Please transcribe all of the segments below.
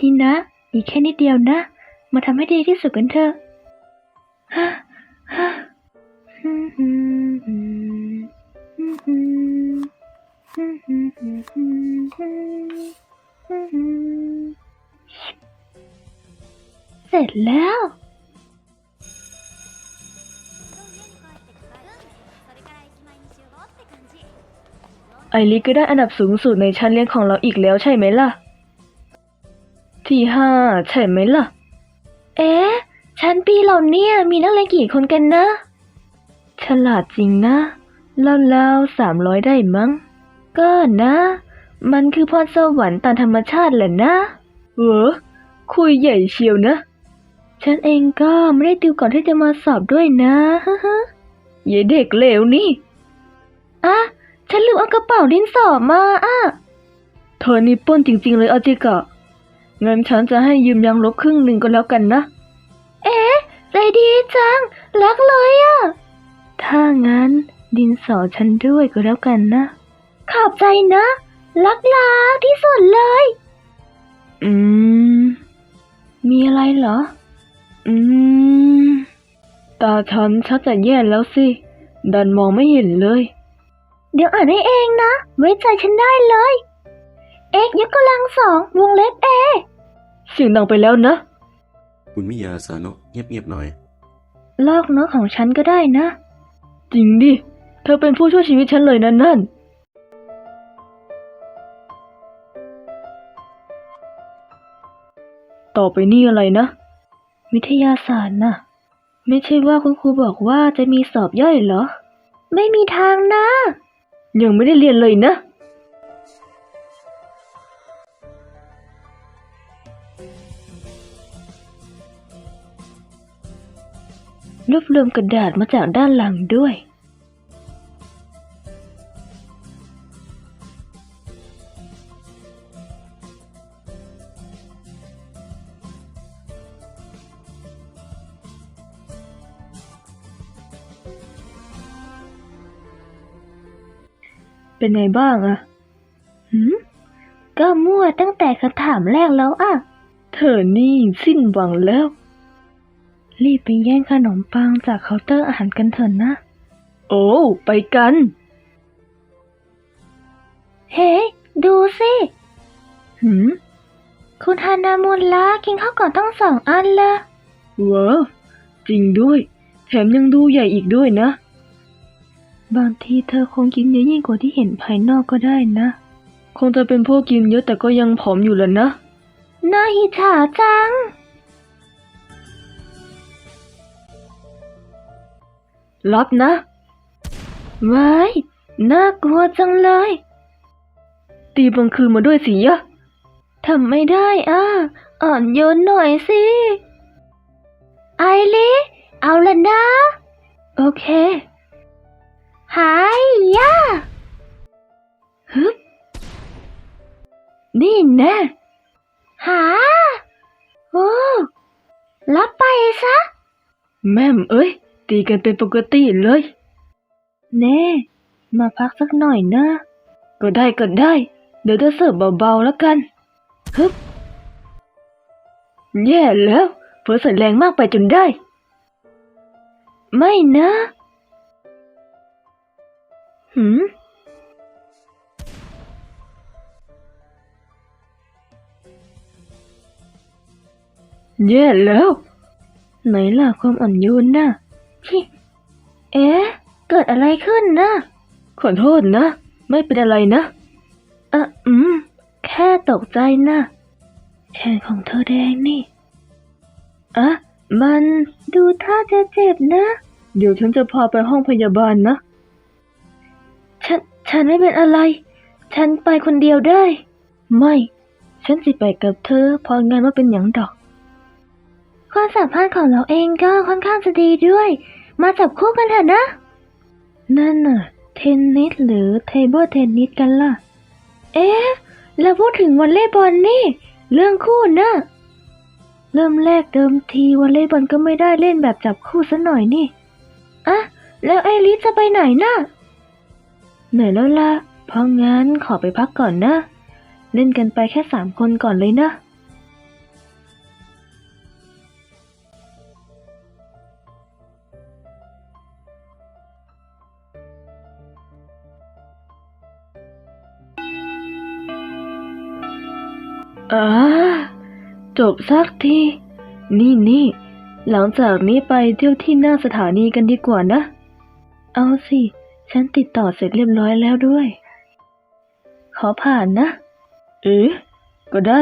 ฮินะอีกแค่นิดเดียวนะ มาทำให้ดีที่สุดกันเถอะเสร็จแล้ว ไอริก็ได้อันดับสูงสุดในชั้นเรียนของเราอีกแล้วใช่ไหมล่ะ ที่ห้าใช่ไหมล่ะ เอ๊ะ ชั้นปีเราเนี่ยมีนักเรียนกี่คนกันนะ ฉลาดจริงนะเล่าๆสามร้อยได้มั้ง ก็นะ มันคือพรสวรรค์ตามธรรมชาติแหละนะเออคุยใหญ่เชียวนะ ฉันเองก็ไม่ได้ติวก่อนที่จะมาสอบด้วยนะฮึฮึเย่เด็กเลวนี่ อะ ฉันลืมเอากระเป๋าดินสอมาอะ เธอนี่ปล้นจริง ๆ เลยอาจิกะงั้นฉันจะให้ยืมยางลบครึ่งหนึ่งก็แล้วกันนะ เอ๊ะใจดีจัง รักเลยอะ ถ้างั้นดินสอฉันด้วยก็แล้วกันนะ ขอบใจนะ รักลาที่สุดเลย อืม มีอะไรเหรอ อืม ตาฉันชักจะแย่แล้วสิ ดันมองไม่เห็นเลย เดี๋ยวอ่านให้เองนะ ไว้ใจฉันได้เลย x ยกกำลังสองวงเล็บ a เสียงดังไปแล้วนะ คุณมิยาซาโนะเงียบๆหน่อย ลอกเนื้อของฉันก็ได้นะ จริงดิ เธอเป็นผู้ช่วยชีวิตฉันเลยนะนั่น ต่อไปนี่อะไรนะ วิทยาศาสตร์น่ะไม่ใช่ว่าคุณครูบอกว่าจะมีสอบย่อยเหรอ ไม่มีทางนะ ยังไม่ได้เรียนเลยนะรวบรวมกระดาษมาจากด้านหลังด้วย เป็นไงบ้างอะหืมก็มั่วตั้งแต่คำถามแรกแล้วอะเธอนี่สิ้นหวังแล้ว รีบไปแย่งขนมปังจากเคาน์เตอร์อาหารกันเถอะนะ โอ้ ไปกัน เฮ้ ดูสิหืมคุณฮานามุลละกินข้าวก่อนต้องสองอันละว้าวจริงด้วย แถมยังดูใหญ่อีกด้วยนะ บางทีเธอคงกินเยอะยิ่งกว่าที่เห็นภายนอกก็ได้นะ คงจะเป็นพวกกินเยอะแต่ก็ยังผอมอยู่แล้วนะ น่าอิจฉาจัง รับนะไว้ายน่ากลัวจังเลย ตีบังคืนมาด้วยสิยะทำไม่ได้อะ อ่อนโยนหน่อยสิ ไอริเอาละนะ โอเค หายยะฮึบนี่แนะหาโอ้รับไปซะ แม่มเอ้ย ตีกันเป็นปกติเลยเน่ มาพักสักหน่อยนะ ก็ได้ก็ได้ เดี๋ยวจะเสิร์ฟเบาๆแล้วกันฮึบแย่แล้วเผลอใส่แรงมากไปจนได้ ไม่นะ หืมแย่แล้ว ไหนล่ะความอ่อนโยนน่ะชิเอ๊ะ เกิดอะไรขึ้นนะ ขอโทษนะ ไม่เป็นอะไรนะ เอออืม แค่ตกใจนะแขนของเธอแดงนี่อะมันดูท่าจะเจ็บนะ เดี๋ยวฉันจะพาไปห้องพยาบาลนะ ฉันฉันไม่เป็นอะไร ฉันไปคนเดียวได้ ไม่ ฉันสิไปกับเธอเพองานว่าเป็นอย่างดอก ความสัมพันธ์ของเราเองก็ค่อนข้างจะดีด้วย มาจับคู่กันเถอะนะ นั่นน่ะ เทนนิสหรือเทเบิลเทนนิสกันล่ะ เอ๊ะ แล้วพูดถึงวอลเลย์บอลนี่ เรื่องคู่นะเริ่มแรกเดิมทีวอลเลย์บอลก็ไม่ได้เล่นแบบจับคู่ซะหน่อยนี่ อะ แล้วไอริสจะไปไหนนะ่ะ เหนื่อยแล้วล่ะเพราะงั้นขอไปพักก่อนนะ เล่นกันไปแค่สามคนก่อนเลยนะอ่าจบสักที นี่นี่ หลังจากนี้ไปเที่ยวที่หน้าสถานีกันดีกว่านะ เอาสิ ฉันติดต่อเสร็จเรียบร้อยแล้วด้วย ขอผ่านนะ เอ๊ะก็ได้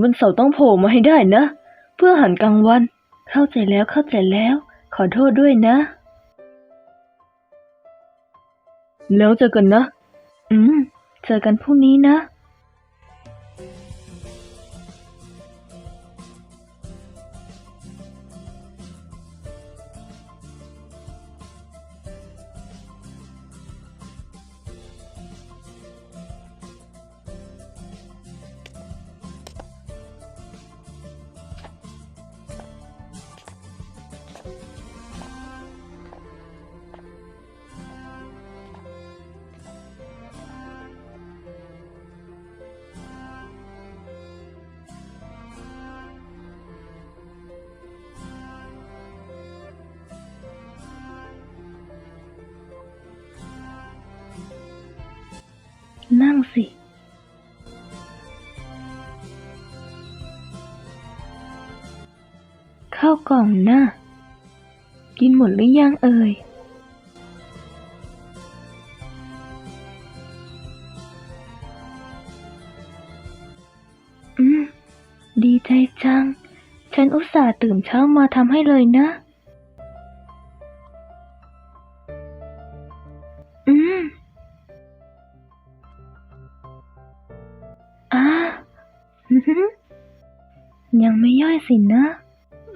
วันเสาร์ต้องโผล่มาให้ได้นะ เพื่ออาหันกลางวัน เข้าใจแล้วเข้าใจแล้ว ขอโทษด้วยนะ แล้วเจอกันนะ อืม เจอกันพรุ่งนี้นะ นั่งสิข้าวกล่องนะ่ะกินหมดหรือยังเอ่ย อืม ดีใจจัง ฉันอุตส่าห์ตื่นเช้ามาทำให้เลยนะ สินะ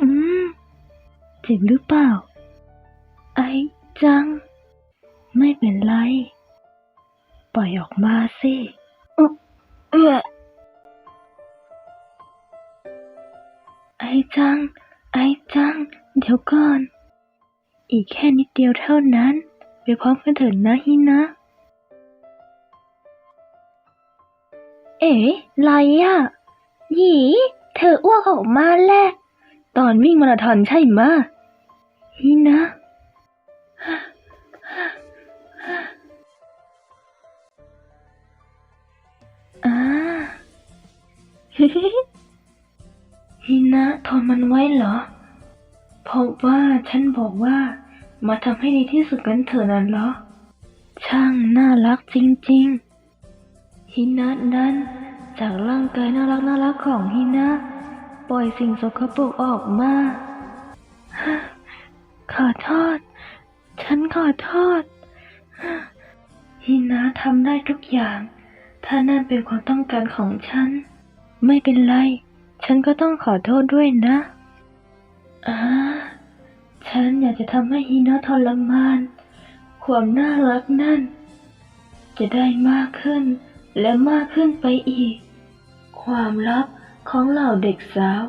อืม เจ็บหรือเปล่า ไอจัง ไม่เป็นไร ปล่อยออกมาสิอุ๊เออไอจัง ไอจัง เดี๋ยวก่อน อีกแค่นิดเดียวเท่านั้น ไปพร้อมกันเถิดนะฮินะ เอ๋ไรอะหยี เธออ้วกออกมาแหละตอนวิ่งมาราธอนใช่ไหมะฮินะ อ่าฮินะทนมันไว้เหรอ เพราะว่าฉันบอกว่ามาทำให้ดีที่สุดกันเถอะนั่นเหรอ ช่างน่ารักจริงๆฮินะนั้น จากร่างกายน่ารักน่ารักของฮินะปล่อยสิ่งสกปรกออกมา ขอโทษ ฉันขอโทษฮินะทำได้ทุกอย่าง ถ้านั่นเป็นความต้องการของฉัน ไม่เป็นไร ฉันก็ต้องขอโทษด้วยนะอ่าฉันอยากจะทำให้ฮินะทรมาน ความน่ารักนั่น จะได้มากขึ้นและมากขึ้นไปอีก ความลับของเหล่าเด็กสาว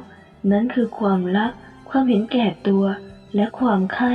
นั้นคือความลับ ความเห็นแก่ตัว และความไข่